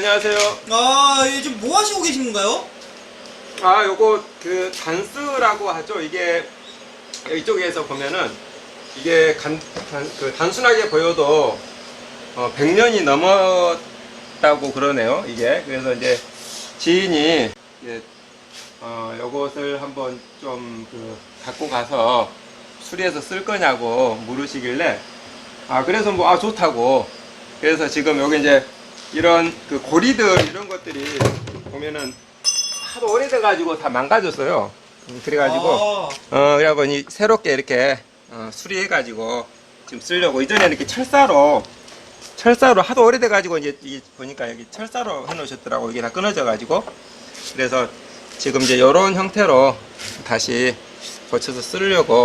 안녕하세요. 아, 예, 지금 뭐 하시고 계신 건가요? 아, 요거 그 단스라고 하죠. 이게 이쪽에서 보면은 이게 간, 단, 그 단순하게 보여도 어, 100년이 넘었다고 그러네요. 이게 그래서 이제 지인이 이제 어, 요것을 한번 좀 그 갖고 가서 수리해서 쓸 거냐고 물으시길래 아 그래서 뭐 아 좋다고 그래서 지금 여기 이제 이런 그 고리들 이런 것들이 보면은 하도 오래돼 가지고 다 망가졌어요. 음, 그래가지고 아, 어 그래갖고 이 새롭게 이렇게 어, 수리해 가지고 지금 쓰려고 이전에 이렇게 철사로 철사로 하도 오래돼 가지고 이제 이 보니까 여기 철사로 해놓으셨더라고 이게 다 끊어져 가지고 그래서 지금 이제 이런 형태로 다시 고쳐서 쓰려고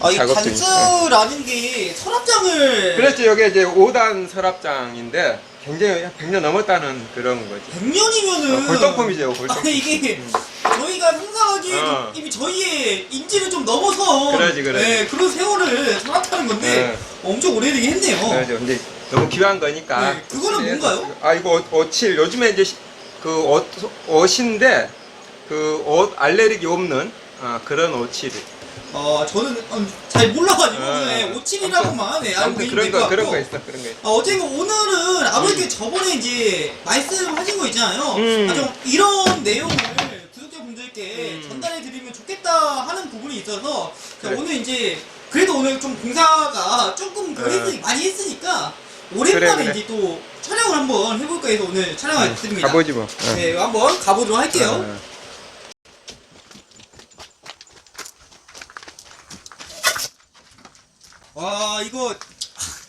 어, 아, 이 작업 중입니다. 단스라는 게 서랍장을 그렇죠. 이게 이제 5단 서랍장인데 굉장히 100년 넘었다는 그런 거지. 100년이면은 어, 골동품이죠, 골동품. 아니 이게 저희가 상상하기 어. 이미 저희의 인지를 좀 넘어서 그러지, 그러지. 네, 그런 세월을 살았다는 건데 네. 엄청 오래되긴 했네요. 그렇죠. 근데 너무 귀한 거니까. 네, 그거는 뭔가요? 아 이거 옷, 옷칠 요즘에 이제 시- 그 옷, 옷인데 그 옷 알레르기 없는 아, 그런 옷칠이. 어, 저는 어, 잘 몰라가지고 어, 네, 어. 오칠이라고만 네, 알고 아무튼 계시면 그런 될것 거 그런 같고 거 있어 그런 거 있어. 아, 어쨌든 오늘은 아버지께 저번에 이제 말씀하신 거 있잖아요. 음. 아, 좀 이런 내용을 구독자분들께 음. 전달해 드리면 좋겠다 하는 부분이 있어서 자, 그래. 오늘 이제 그래도 오늘 좀 공사가 조금 그 어. 했으니, 많이 했으니까 오랜만에 그래, 그래. 이제 또 촬영을 한번 해볼까 해서 오늘 촬영을 드립니다. 가보지 뭐. 어. 네, 한번 가보도록 할게요. 어. 와 이거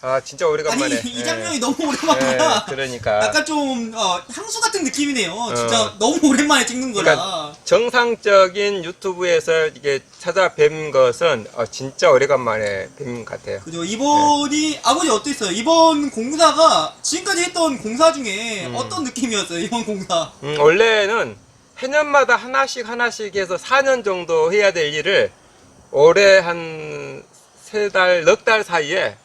아 진짜 오래간만에. 이 예. 장면이 너무 예, 오랜만이라 그러니까. 약간 좀 어, 향수 같은 느낌이네요. 진짜 너무 오랜만에 찍는 거라. 그러니까 정상적인 유튜브에서 이게 찾아뵌 것은 어, 진짜 오래간만에 뵌것 같아요. 그죠. 이번이 아버지 어땠어요? 이번 공사가 지금까지 했던 공사 중에 음. 어떤 느낌이었어요? 이번 공사. 음, 원래는 해년마다 하나씩 하나씩 해서 4년 정도 해야 될 일을 올해 한 세 달, 넉 달 사이에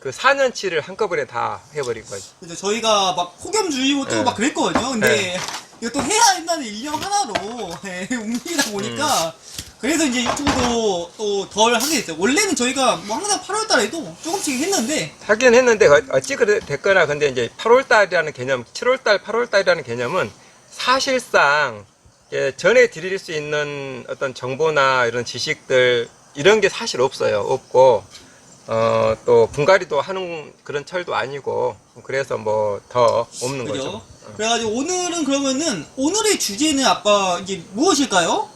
그 4년치를 한꺼번에 다 해버린 거지. 그죠. 저희가 막 폭염주의보 뜨고 네. 막 그랬거든요. 근데 네. 이것도 해야 한다는 일념 하나로 예, 움직이다 보니까 음. 그래서 이제 유튜브도 또 덜 하게 됐어요. 원래는 저희가 뭐 항상 8월 달에도 조금씩 했는데 하긴 했는데 어- 어찌 그래 됐거나 근데 이제 8월 달이라는 개념, 7월 달, 8월 달이라는 개념은 사실상 이게 전해 드릴 수 있는 어떤 정보나 이런 지식들 이런 게 사실 없어요. 없고 어, 또 분갈이도 하는 그런 철도 아니고 그래서 뭐 더 없는 그죠? 거죠. 그래가지고 오늘은 그러면은 오늘의 주제는 아빠 이게 무엇일까요?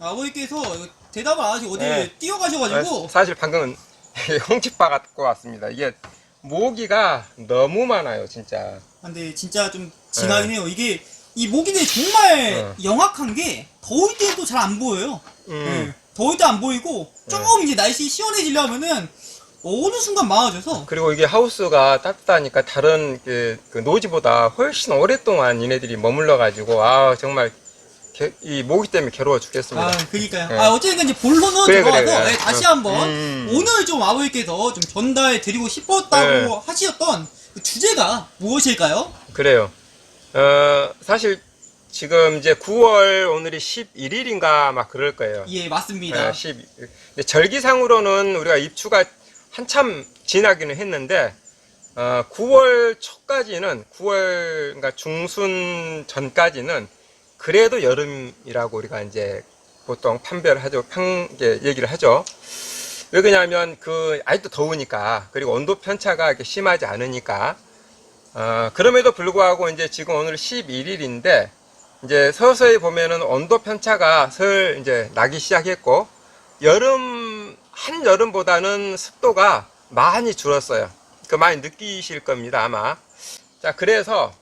아버지께서 이거 대답을 안 하시고 어디 네. 뛰어가셔가지고 아, 사실 방금 홍치파 갖고 왔습니다. 이게 모기가 너무 많아요, 진짜. 아, 근데 진짜 좀 징하긴 해요. 이게 이 모기들이 정말 어. 영악한 게 더울 때도 잘 안 보여요. 음. 예. 때안 보이고 좀 이제 날씨 시원해지려면은 어느 순간 많아져서 그리고 이게 하우스가 따뜻하니까 다른 그, 그 노지보다 훨씬 오랫동안 얘네들이 머물러 가지고 아 정말 개- 이 모기 때문에 괴로워 죽겠습니다. 아 그니까요. 네. 아 어쨌든 이제 본론으로 그래, 들어가서 그래, 그래. 네, 다시 어. 한번 음. 오늘 좀 아버지께서 좀 전달 드리고 싶었다고 네. 하시었던 그 주제가 무엇일까요? 그래요. 어 사실 지금 이제 9월 오늘이 11일인가 막 그럴 거예요. 예 맞습니다. 네, 12. 근데 절기상으로는 우리가 입추가 한참 지나기는 했는데 어, 9월 초까지는 9월 그러니까 중순 전까지는 그래도 여름이라고 우리가 이제 보통 판별하죠. 평 이제 얘기를 하죠. 왜 그러냐면 그 아직도 더우니까 그리고 온도 편차가 이렇게 심하지 않으니까 어, 그럼에도 불구하고 이제 지금 오늘 11일인데 이제 서서히 보면은 온도 편차가 슬 이제 나기 시작했고 여름 한 여름보다는 습도가 많이 줄었어요. 그 많이 느끼실 겁니다 아마. 자 그래서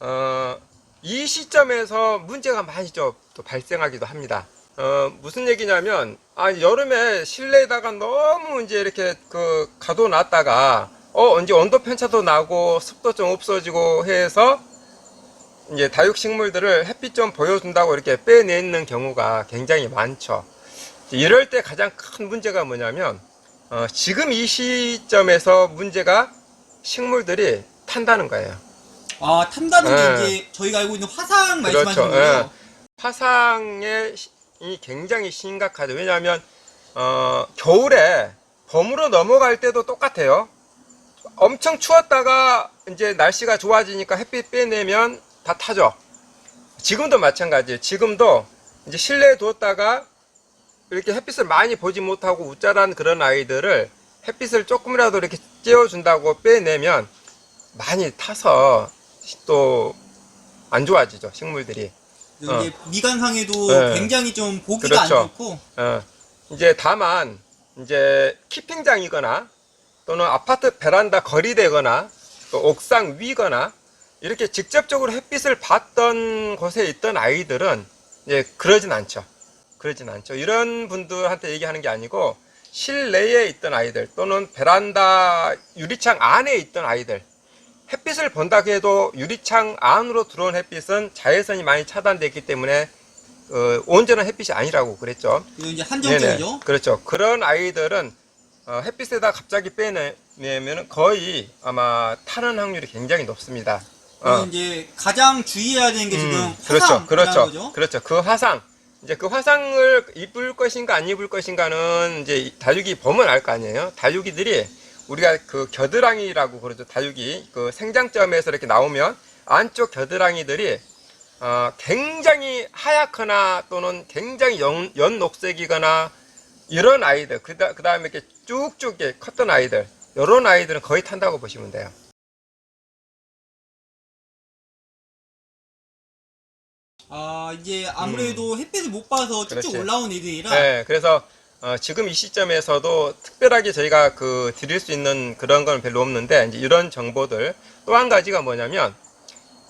어, 이 시점에서 문제가 많이 좀 또 발생하기도 합니다. 어, 무슨 얘기냐면 아 여름에 실내에다가 너무 이제 이렇게 그 가둬놨다가 어 이제 온도 편차도 나고 습도 좀 없어지고 해서 이제 다육식물들을 햇빛 좀 보여준다고 이렇게 빼내는 경우가 굉장히 많죠. 이럴 때 가장 큰 문제가 뭐냐면 어, 지금 이 시점에서 문제가 식물들이 탄다는 거예요. 아 탄다는 예. 게 이제 저희가 알고 있는 화상 그렇죠. 말씀하시는 거예요. 화상의 시- 이 굉장히 심각하죠. 왜냐하면 어, 겨울에 봄으로 넘어갈 때도 똑같아요. 엄청 추웠다가 이제 날씨가 좋아지니까 햇빛 빼내면 다 타죠. 지금도 마찬가지예요. 지금도 이제 실내에 두었다가 이렇게 햇빛을 많이 보지 못하고 우짜란 그런 아이들을 햇빛을 조금이라도 이렇게 쬐어준다고 빼내면 많이 타서 또 안 좋아지죠 식물들이. 그리고 이제 미관상에도 네. 굉장히 좀 보기가 그렇죠. 안 좋고 어, 이제 다만 이제 키핑장이거나 또는 아파트 베란다 거리되거나 또 옥상 위거나 이렇게 직접적으로 햇빛을 받던 곳에 있던 아이들은 이제 그러진 않죠. 그러진 않죠. 이런 분들한테 얘기하는 게 아니고 실내에 있던 아이들 또는 베란다 유리창 안에 있던 아이들 햇빛을 본다고 해도 유리창 안으로 들어온 햇빛은 자외선이 많이 차단됐기 때문에 어, 온전한 햇빛이 아니라고 그랬죠. 이제 한정적이죠. 그렇죠. 그런 아이들은 어, 햇빛에다 갑자기 빼내면 거의 아마 타는 확률이 굉장히 높습니다. 어. 이제 가장 주의해야 되는 게 지금 음, 화상 그렇죠, 그렇죠, 거죠. 그렇죠. 그 화상 이제 그 화상을 입을 것인가 안 입을 것인가는 이제 이 다육이 보면 알거 아니에요. 다육이들이 우리가 그 겨드랑이라고 그러죠. 다육이 그 생장점에서 이렇게 나오면 안쪽 겨드랑이들이 어, 굉장히 하얗거나 또는 굉장히 연, 연 녹색이거나 이런 아이들 그 다음에 이렇게 쭉쭉 이렇게 컸던 아이들 이런 아이들은 거의 탄다고 보시면 돼요. 아 이제 아무래도 햇빛을 못 봐서 쭉쭉 음. 그렇지. 올라온 애들이라 네, 그래서 어, 지금 이 시점에서도 특별하게 저희가 그 드릴 수 있는 그런 건 별로 없는데 이제 이런 정보들 또 한 가지가 뭐냐면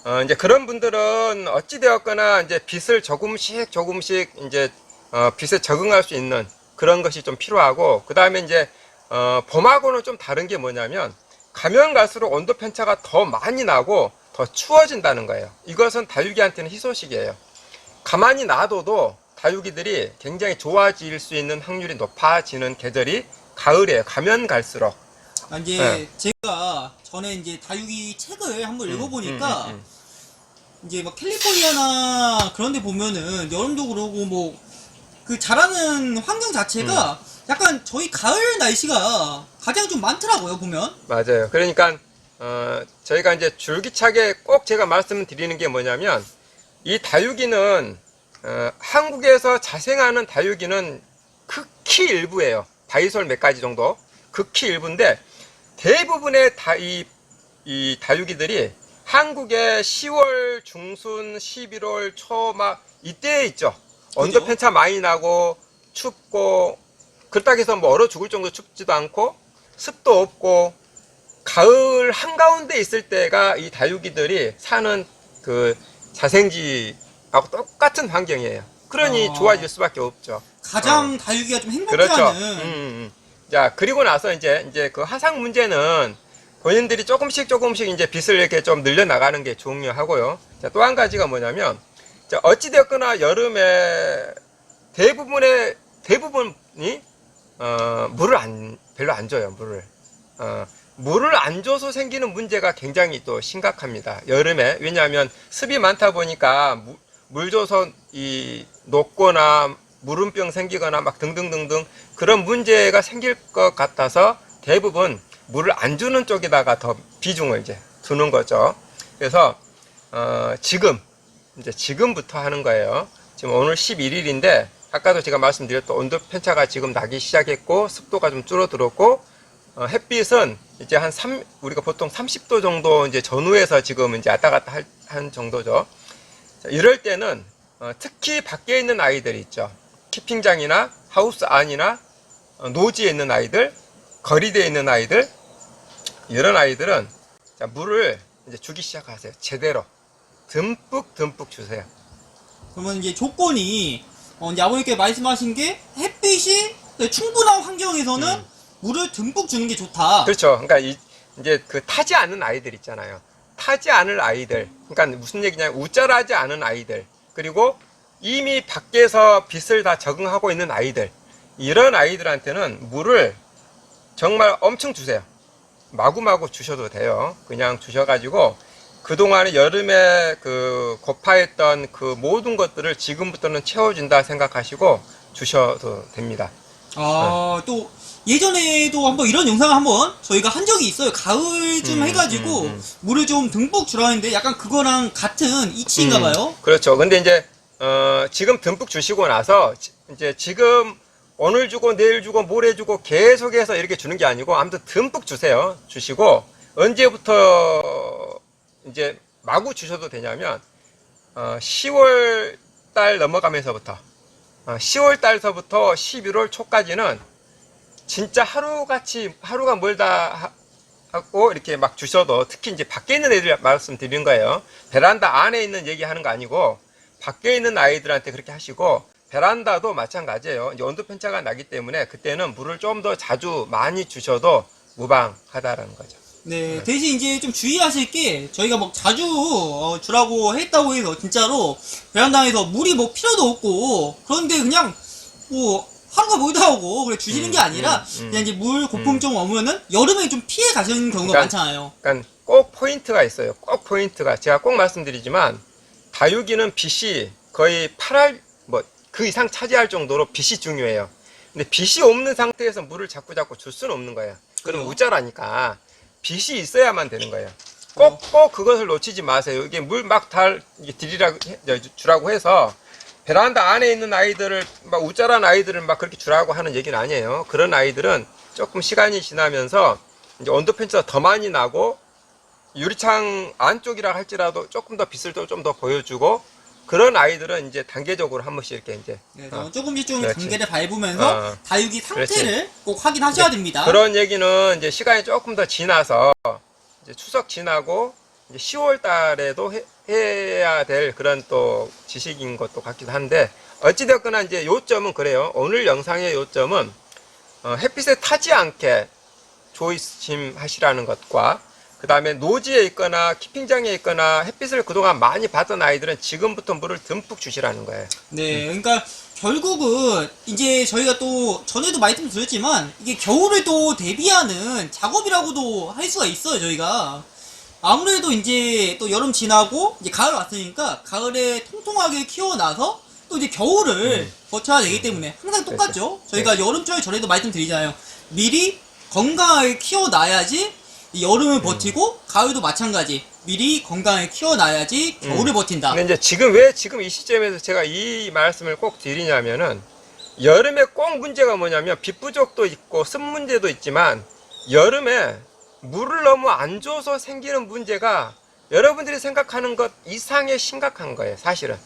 어, 이제 그런 분들은 어찌 되었거나 이제 빛을 조금씩 조금씩 이제 어, 빛에 적응할 수 있는 그런 것이 좀 필요하고 그 다음에 이제 어, 봄하고는 좀 다른 게 뭐냐면 가면 갈수록 온도 편차가 더 많이 나고 더 추워진다는 거예요. 이것은 다육이한테는 희소식이에요. 가만히 놔둬도 다육이들이 굉장히 좋아질 수 있는 확률이 높아지는 계절이 가을이에요. 가면 갈수록. 아, 이제 네. 제가 전에 이제 다육이 책을 한번 음, 읽어보니까 음, 음, 이제 막 캘리포니아나 그런 데 보면은 여름도 그러고 뭐 그 자라는 환경 자체가 음. 약간 저희 가을 날씨가 가장 좀 많더라고요 보면 맞아요. 그러니까 어, 저희가 이제 줄기차게 꼭 제가 말씀드리는 게 뭐냐면 이 다육이는 어, 한국에서 자생하는 다육이는 극히 일부예요. 바이솔 몇 가지 정도 극히 일부인데 대부분의 다, 이, 이 다육이들이 한국의 10월 중순, 11월 초 막 이때에 있죠. 온도 그죠? 편차 많이 나고 춥고 그렇다고 해서 뭐 얼어 죽을 정도 춥지도 않고 습도 없고 가을 한가운데 있을 때가 이 다육이들이 사는 그 자생지하고 똑같은 환경이에요. 그러니 아. 좋아질 수밖에 없죠. 가장 다육이가 좀 어. 그렇죠. 행복해하는 음, 음, 음. 자, 그리고 나서 이제, 이제 그 화상 문제는 본인들이 조금씩 조금씩 이제 빚을 이렇게 좀 늘려 나가는 게 중요하고요. 자, 또한 가지가 뭐냐면, 자, 어찌 되었거나 여름에 대부분의, 대부분이, 어, 물을 안, 별로 안 줘요, 물을. 어, 물을 안 줘서 생기는 문제가 굉장히 또 심각합니다. 여름에. 왜냐하면 습이 많다 보니까 무- 물 줘서 이 녹거나 물음병 생기거나 막 등등등등 그런 문제가 생길 것 같아서 대부분 물을 안 주는 쪽에다가 더 비중을 이제 두는 거죠. 그래서 어, 지금 이제 지금부터 하는 거예요. 지금 오늘 11일인데 아까도 제가 말씀드렸던 온도 편차가 지금 나기 시작했고 습도가 좀 줄어들었고 어, 햇빛은 이제 한 3, 우리가 보통 30도 정도 이제 전후에서 지금 이제 왔다 갔다 할, 한 정도죠. 자, 이럴 때는 어, 특히 밖에 있는 아이들이 있죠. 키핑장이나 하우스 안이나 어, 노지에 있는 아이들, 거리대에 있는 아이들, 이런 아이들은 자, 물을 이제 주기 시작하세요. 제대로. 듬뿍 듬뿍 주세요. 그러면 이제 조건이 어, 이제 아버님께 말씀하신 게 햇빛이 충분한 환경에서는 음. 물을 듬뿍 주는 게 좋다. 그렇죠. 그러니까 이, 이제 그 타지 않은 아이들 있잖아요. 타지 않을 아이들. 그러니까 무슨 얘기냐면 우짜라지 않은 아이들. 그리고 이미 밖에서 빛을 다 적응하고 있는 아이들. 이런 아이들한테는 물을 정말 엄청 주세요. 마구마구 주셔도 돼요. 그냥 주셔가지고 그동안에 여름에 그 고파했던 그 모든 것들을 지금부터는 채워준다 생각하시고 주셔도 됩니다. 아, 또 예전에도 한번 이런 영상을 한번 저희가 한 적이 있어요. 가을쯤 음, 해가지고 음, 음. 물을 좀 듬뿍 주라는데 약간 그거랑 같은 이치인가 음, 봐요. 그렇죠. 근데 이제 어, 지금 듬뿍 주시고 나서 지- 이제 지금 오늘 주고 내일 주고 모레 주고 계속해서 이렇게 주는 게 아니고 아무튼 듬뿍 주세요. 주시고 언제부터 이제 마구 주셔도 되냐면 어, 10월 달 넘어가면서부터 어, 10월 달서부터 11월 초까지는 진짜 하루같이 하루가 멀다 하- 하고 이렇게 막 주셔도 특히 이제 밖에 있는 애들 말씀드리는 거예요. 베란다 안에 있는 얘기 하는 거 아니고 밖에 있는 아이들한테 그렇게 하시고 베란다도 마찬가지예요. 이제 온도 편차가 나기 때문에 그때는 물을 좀 더 자주 많이 주셔도 무방하다라는 거죠. 네, 대신 이제 좀 주의하실 게 저희가 뭐 자주 어, 주라고 했다고 해서 진짜로 베란다에서 물이 뭐 필요도 없고 그런데 그냥 뭐 하루가 멀다 오고 그래 주시는 음, 게 아니라 음, 음. 그냥 이제 물 고품 좀 오면은 여름에 좀 피해 가시는 경우가 그러니까 많잖아요. 그러니까 꼭 포인트가 있어요. 꼭 포인트가 제가 꼭 말씀드리지만 다육이는 빛이 거의 8할 뭐 그 이상 차지할 정도로 빛이 중요해요. 근데 빛이 없는 상태에서 물을 자꾸 자꾸 줄 수는 없는 거예요. 그럼 그래요? 우짜라니까 빛이 있어야만 되는 거예요. 꼭 꼭 그것을 놓치지 마세요. 이게 물 막달 저, 주라고 해서 베란다 안에 있는 아이들을 막 우짜란 아이들을 막 그렇게 주라고 하는 얘기는 아니에요. 그런 아이들은 조금 시간이 지나면서 이제 온도 편차가 더 많이 나고 유리창 안쪽이라 할지라도 조금 더 빛을 좀 더 보여주고 그런 아이들은 이제 단계적으로 한 번씩 이렇게 이제 네, 어, 조금씩 좀 그렇지. 단계를 밟으면서 어. 다육이 상태를 그렇지. 꼭 확인하셔야 됩니다. 그런 얘기는 이제 시간이 조금 더 지나서 이제 추석 지나고 이제 10월 달에도 해, 해야 될 그런 또 지식인 것도 같기도 한데 어찌됐거나 이제 요점은 그래요. 오늘 영상의 요점은 어, 햇빛에 타지 않게 조심하시라는 것과 그 다음에 노지에 있거나 키핑장에 있거나 햇빛을 그동안 많이 받은 아이들은 지금부터 물을 듬뿍 주시라는 거예요. 네, 그러니까 결국은 이제 저희가 또 전에도 말씀드렸지만 이게 겨울을 또 대비하는 작업이라고도 할 수가 있어요, 저희가. 아무래도 이제 또 여름 지나고 이제 가을 왔으니까 가을에 통통하게 키워놔서 또 이제 겨울을 음. 버텨야 되기 때문에 항상 똑같죠. 저희가 네. 여름철 전에도 말씀드리잖아요. 미리 건강하게 키워놔야지 이 여름을 버티고 가을도 마찬가지. 미리 건강하게 키워놔야지 겨울을 버틴다. 근데 이제 지금 왜 지금 이 시점에서 제가 이 말씀을 꼭 드리냐면은 여름에 꼭 문제가 뭐냐면 빛 부족도 있고 습 문제도 있지만 여름에 물을 너무 안 줘서 생기는 문제가 여러분들이 생각하는 것 이상의 심각한 거예요 사실은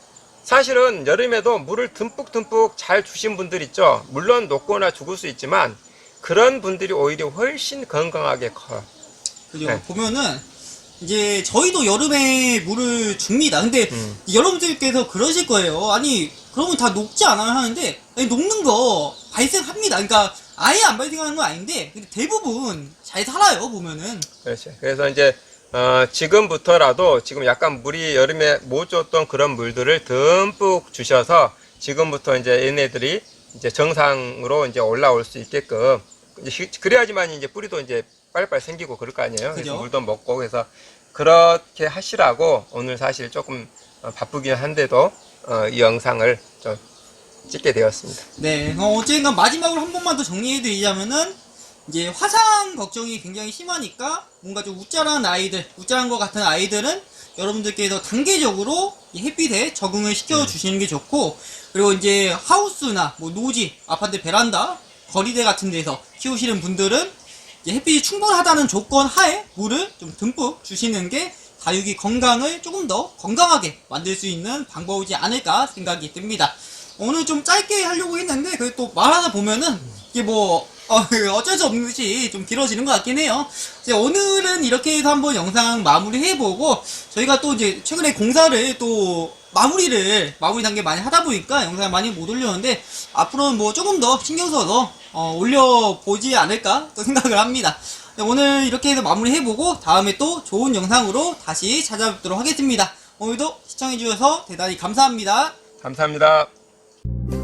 사실은 여름에도 물을 듬뿍 듬뿍 잘 주신 분들 있죠 물론 녹거나 죽을 수 있지만 그런 분들이 오히려 훨씬 건강하게 커요 그죠. 네. 보면은 이제 저희도 여름에 물을 줍니다. 근데 음. 여러분들께서 그러실 거예요. 아니 그러면 다 녹지 않아요 하는데 아니, 녹는 거 발생합니다. 그러니까 아예 안 발생하는 건 아닌데 대부분 잘 살아요 보면은. 그렇죠. 그래서 이제 어, 지금부터라도 지금 약간 물이 여름에 못 줬던 그런 물들을 듬뿍 주셔서 지금부터 이제 얘네들이 이제 정상으로 이제 올라올 수 있게끔 이제 시- 그래야지만 이제 뿌리도 이제 빨리빨리 생기고 그럴 거 아니에요. 그래서. 물도 먹고 그래서 그렇게 하시라고 오늘 사실 조금 어, 바쁘긴 한데도 어, 이 영상을 좀 찍게 되었습니다. 네. 어, 어쨌든 마지막으로 한 번만 더 정리해드리자면은 이제 화상 걱정이 굉장히 심하니까 뭔가 좀 우짜란 아이들, 우짜란 것 같은 아이들은 여러분들께서 단계적으로 이 햇빛에 적응을 시켜 주시는 게 좋고 그리고 이제 하우스나 뭐 노지, 아파트 베란다, 거리대 같은 데서 키우시는 분들은 햇빛이 충분하다는 조건 하에 물을 좀 듬뿍 주시는 게 다육이 건강을 조금 더 건강하게 만들 수 있는 방법이지 않을까 생각이 듭니다. 오늘 좀 짧게 하려고 했는데 그또 말하다 보면은 이게 뭐 어, 어쩔 수 없는 듯이 좀 길어지는 것 같긴 해요. 이제 오늘은 이렇게 해서 한번 영상 마무리해보고 저희가 또 이제 최근에 공사를 또 마무리를 마무리 단계 많이 하다 보니까 영상 많이 못 올렸는데 앞으로는 뭐 조금 더 신경 써서 어, 올려보지 않을까 또 생각을 합니다. 네, 오늘 이렇게 해서 마무리해보고 다음에 또 좋은 영상으로 다시 찾아뵙도록 하겠습니다. 오늘도 시청해주셔서 대단히 감사합니다. 감사합니다. you